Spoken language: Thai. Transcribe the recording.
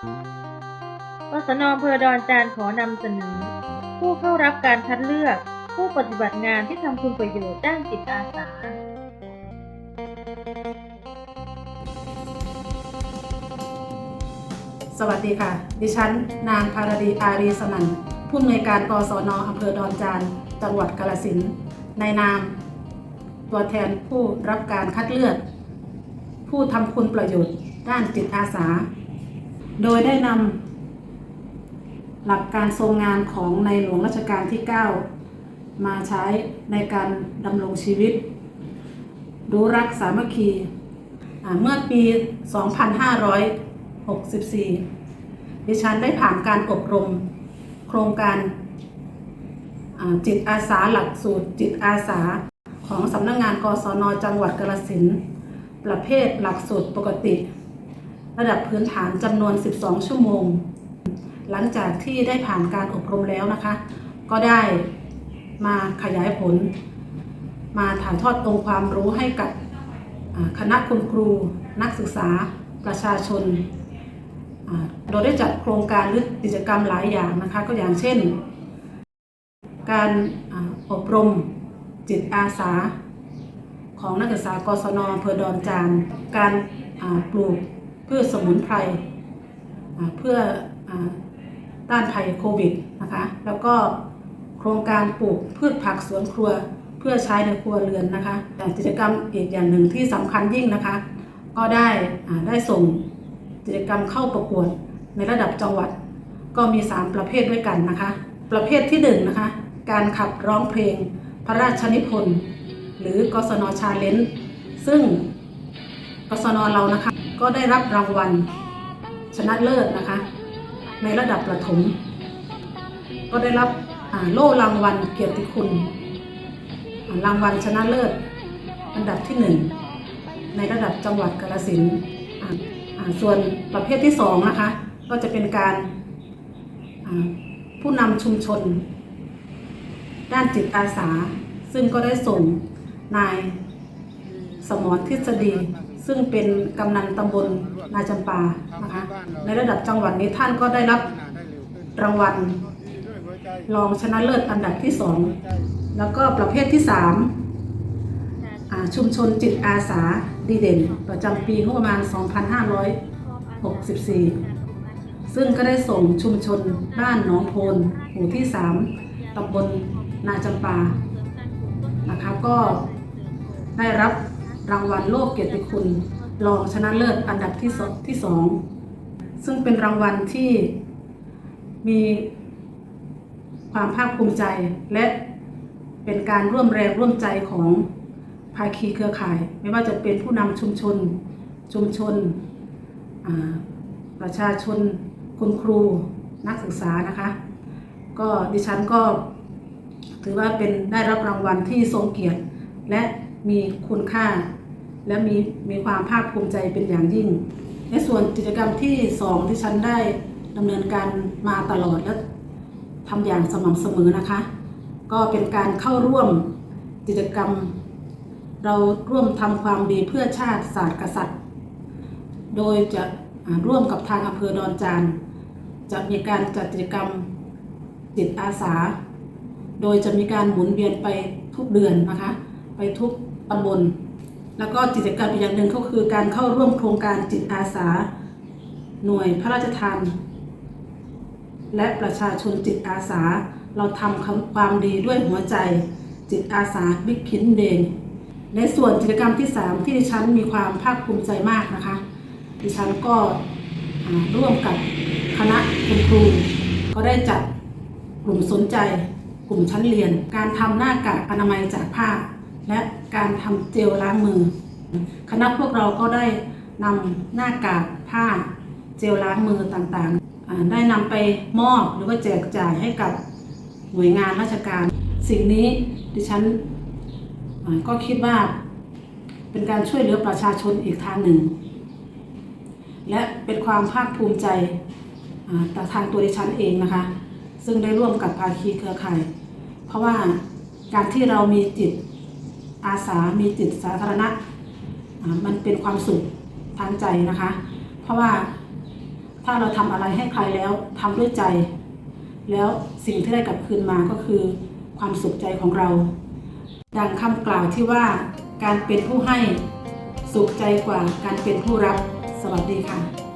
กศนอำเภอดอนจานขอนำเสนอ ผู้เข้ารับการคัดเลือก ผู้ปฏิบัติงานที่ทำคุณประโยชน์ด้านจิตอาสาสวัสดีค่ะ ดิฉัน นางภารดีอารีสนันผู้อำนวยการกศนอำเภอดอนจาน จังหวัดกาฬสินในนาม ตัวแทนผู้รับการคัดเลือก ผู้ทำคุณประโยชน์ด้านจิตอาสา โดยได้นำหลักการทรงงานของในหลวงรัชกาลที่ 9 มาใช้ในการดำรงชีวิต รู้รักสามัคคีเมื่อปี 2564 ดิฉันได้ผ่านการอบรมโครงการจิตอาสาหลักสูตรจิตอาสาของสำนักงงานกศนจังหวัดกาฬสินประเภทหลักสูตรปกติ ระดับพื้นฐานจำนวน 12 ชั่วโมง หลังจากที่ได้ผ่านการอบรมแล้วนะคะ ก็ได้มาขยายผล มาถ่ายทอดองค์ความรู้ให้กับคณะคุณครู นักศึกษาประชาชนอ่าได้จัดโครงการหรือกิจกรรมหลายอย่างนะคะ ก็อย่างเช่น การอบรมจิตอาสา ของนักศึกษากศนอำเภอดอนจาน การอ่าปลูก พืชสมุนไพรเพื่ออต้านภัยโควิดนะคะแล้วก็โครงการปลูกพืชผักสวนครัวเพื่อใช้ในครัวเรือนนะคะแต่กิจกรรมอีกอย่างหนึ่งที่สำคัญยิ่งนะคะ ก็ได้ได้ส่งกิจกรรมเข้าประกวดในระดับจังหวัด ก็มี 3 ประเภทด้วยกันนะคะ ประเภทที่1นงนะคะการขับร้องเพลงพระราชนิพนธ์หรือกศนชาเลนจ์ซึ่ง กศนเรานะคะ ก็ได้รับรางวัลชนะเลิศนะคะ ในระดับประถม ก็ได้รับโล่รางวัลเกียรติคุณ รางวัลชนะเลิศ อันดับที่หนึ่งในระดับจังหวัดกาฬสินธุ์ส่วนประเภทที่สองนะคะ ก็จะเป็นการผู้นำชุมชน ด้านจิตอาสา ซึ่งก็ได้ส่งนายสมรทฤษฎี ซึ่งเป็นกำนันตำบลนาจำปานะคะในระดับจังหวัดนี้ท่านก็ได้รับรางวัลรองชนะเลิศอันดับที่สองแล้วก็ประเภทที่สามชุมชนจิตอาสาดีเด่น ประจำปีงบประมาณ 2564 ซึ่งก็ได้ส่งชุมชนบ้านหนองโพนหมู่ที่ 3ตำบลนาจำปา นะคะก็ได้รับ รางวัลโลกเกียรติคุณรองชนะเลิศอันดับที่สองที่สองซึ่งเป็นรางวัลที่มีความภาคภูมิใจและเป็นการร่วมแรงร่วมใจของภาคีเครือข่าย ไม่ว่าจะเป็นผู้นำชุมชน ชุมชนประชาชนคุณครูนักศึกษานะคะ ก็ดิฉันก็ถือว่าเป็นได้รับรางวัลที่ทรงเกียรติ และมีคุณค่า และมีมีความภาคภูมิใจเป็นอย่างยิ่ง ในส่วนกิจกรรมที่สองที่ฉันได้ดำเนินการมาตลอดและทำอย่างสม่ำเสมอนะคะ ก็เป็นการเข้าร่วมกิจกรรม เราร่วมทำความดีเพื่อชาติศาสตร์กษัตริย์ โดยจะร่วมกับทางอำเภอดอนจานจะมีการจัดกิจกรรมจิตอาสา โดยจะมีการหมุนเวียนไปทุกเดือนนะคะ ไปทุกตำบล แล้วก็กิจกรรมอีกอย่างหนึ่งก็คือการเข้าร่วมโครงการจิตอาสา หน่วยพระราชทานและประชาชนจิตอาสา เราทำความดีด้วยหัวใจ จิตอาสาบิ๊กคินเดนในส่วนกิจกรรมที่ 3 ที่ดิฉันมีความภาคภูมิใจมากนะคะ ดิฉันก็ร่วมกับคณะคุณครู ก็ได้จัดกลุ่มสนใจ กลุ่มชั้นเรียน การทำหน้ากากอนามัยจากผ้า และการทำเจลล้างมือ คณะพวกเราก็ได้นำหน้ากากผ้าเจลล้างมือต่างๆ ได้นำไปมอบหรือว่าแจกจ่ายให้กับหน่วยงานราชการ สิ่งนี้ดิฉันก็คิดว่าเป็นการช่วยเหลือประชาชนอีกทางหนึ่ง และเป็นความภาคภูมิใจแต่ทางตัวดิฉันเองนะคะ ซึ่งได้ร่วมกับภาคีเครือข่าย เพราะว่าการที่เรามีจิต อาสามีจิตสาธารณะมันเป็นความสุขทางใจนะคะ เพราะว่าถ้าถ้าเราทำอะไรให้ใครแล้วทำด้วยใจ แล้วสิ่งที่ได้กลับคืนมาก็คือความสุขใจของเรา ดังคำกล่าวที่ว่าการเป็นผู้ให้สุขใจกว่าการเป็นผู้รับ สวัสดีค่ะ